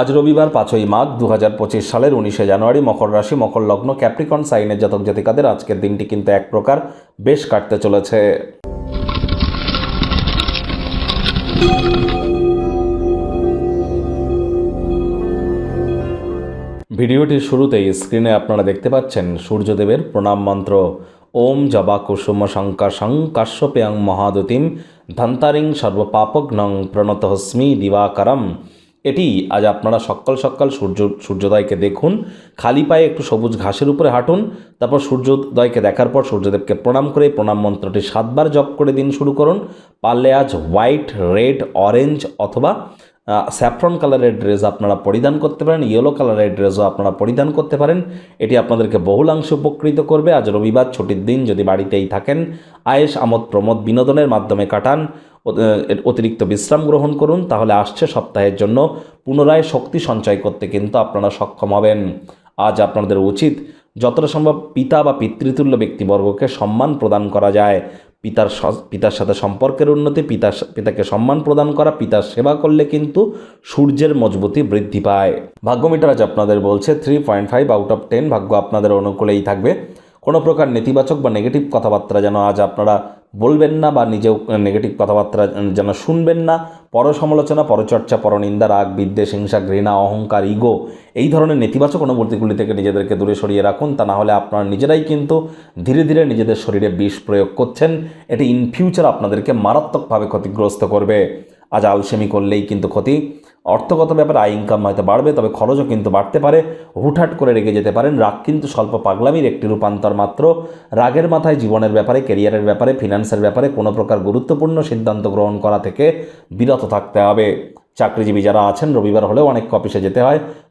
আজ রবিবার পাঁচই মাঘ দু হাজার পঁচিশ সালের উনিশে জানুয়ারি মকর রাশি, মকর লগ্ন, ক্যাপ্রিকন, সাইনের জাতক জাতিকাদের আজকের দিনটি কিন্তু এক প্রকার বেশ কাটতে চলেছে। ভিডিওটির শুরুতেই স্ক্রিনে আপনারা দেখতে পাচ্ছেন সূর্যদেবের প্রণাম মন্ত্র। ওম জবা কুসুম শঙ্কাশং কাশ্যপেয়ং মহাদতিম ধন্তারিং সর্বপাপগ্নং প্রণতহস্মি দিবাকরম। এটি আজ আপনারা সকাল সকাল সূর্য, সূর্যোদয়কে দেখুন, খালি পায়ে একটু সবুজ ঘাসের উপরে হাঁটুন, তারপর সূর্যোদয়কে দেখার পর সূর্যদেবকে প্রণাম করে প্রণাম মন্ত্রটি সাতবার জপ করে দিন শুরু করুন। পারলে আজ হোয়াইট, রেড, অরেঞ্জ অথবা স্যাফ্রন কালারের ড্রেস আপনারা পরিধান করতে পারেন, ইয়েলো কালারের ড্রেসও আপনারা পরিধান করতে পারেন। এটি আপনাদেরকে বহুলাংশে উপকৃত করবে। আজ রবিবার ছুটির দিন, যদি বাড়িতেই থাকেন আয়েস আমোদ প্রমোদ বিনোদনের মাধ্যমে কাটান। অতিরিক্ত বিশ্রাম গ্রহণ করুন, তাহলে আসছে সপ্তাহের জন্য পুনরায় শক্তি সঞ্চয় করতে কিন্তু আপনারা সক্ষম হবেন। আজ আপনাদের উচিত যতটা সম্ভব পিতা বা পিতৃতুল্য ব্যক্তিবর্গকে সম্মান প্রদান করা যায়। পিতার পিতার সাথে সম্পর্কের উন্নতি, পিতার পিতাকে সম্মান প্রদান করা, পিতার সেবা করলে কিন্তু সূর্যের মজবুতি বৃদ্ধি পায়। ভাগ্য মিটার আজ আপনাদের বলছে three point five out of ten ভাগ্য আপনাদের অনুকূলেই থাকবে। কোনো প্রকার নেতিবাচক বা নেগেটিভ কথাবার্তা যেন আজ আপনারা বলবেন না বা নিজেও নেগেটিভ কথাবার্তা যেন শুনবেন না। পর সমালোচনা পরচর্চা, পরনিন্দা, রাগ, বিদ্বেষ, হিংসা, ঘৃণা, অহংকার, ইগো এই ধরনের নেতিবাচক অনুভূতিগুলি থেকে নিজেদেরকে দূরে সরিয়ে রাখুন। তা না হলে আপনারা নিজেরাই কিন্তু ধীরে ধীরে নিজেদের শরীরে বিষ প্রয়োগ করছেন। এটি ইন ফিউচার আপনাদেরকে মারাত্মকভাবে ক্ষতিগ্রস্ত করবে। আজ আলসেমি করলেই কিন্তু ক্ষতি। অর্থগত ব্যাপারে আয় ইনকাম হয়তো বাড়বে, তবে খরচও কিন্তু বাড়তে পারে। হুটহাট করে রেগে যেতে পারেন। রাগ কিন্তু স্বল্প পাগলামির একটি রূপান্তর মাত্র। রাগের মাথায় জীবনের ব্যাপারে কেরিয়ারের ব্যাপারে ফিনান্সের ব্যাপারে কোনো প্রকার গুরুত্বপূর্ণ সিদ্ধান্ত গ্রহণ করা থেকে বিরত থাকতে হবে। চাকরিজীবী যারা আছেন, রবিবার হলেও অনেক অফিসে যেতে হয়।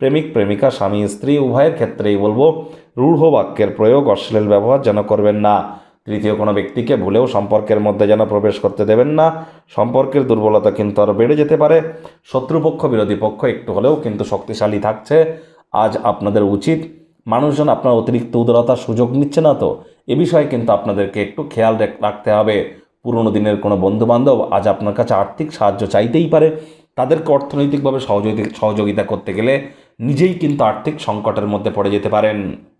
প্রেমিক, প্রেমিকা, স্বামী, স্ত্রী, উভয়ের ক্ষেত্রেই বলব, রূঢ় বাক্যের প্রয়োগ অশ্লীল ব্যবহার যেন করবেন না। তৃতীয়, কোনো ব্যক্তিকে ভুলেও সম্পর্কের মধ্যে যেন প্রবেশ করতে দেবেন না। সম্পর্কের দুর্বলতা কিন্তু আরও বেড়ে যেতে পারে। শত্রুপক্ষ, বিরোধী পক্ষ একটু হলেও কিন্তু শক্তিশালী থাকছে। আজ আপনাদের উচিত, মানুষজন আপনার অতিরিক্ত উদারতার সুযোগ নিচ্ছে না তো? এ বিষয়ে কিন্তু আপনাদেরকে একটু খেয়াল রাখতে হবে। পুরনো দিনের কোনো বন্ধুবান্ধব আজ আপনার কাছে আর্থিক সাহায্য চাইতেই পারে। তাদেরকে অর্থনৈতিকভাবে সহযোগিতা সহযোগিতা করতে গেলে নিজেই কিন্তু আর্থিক সংকটের মধ্যে পড়ে যেতে পারেন।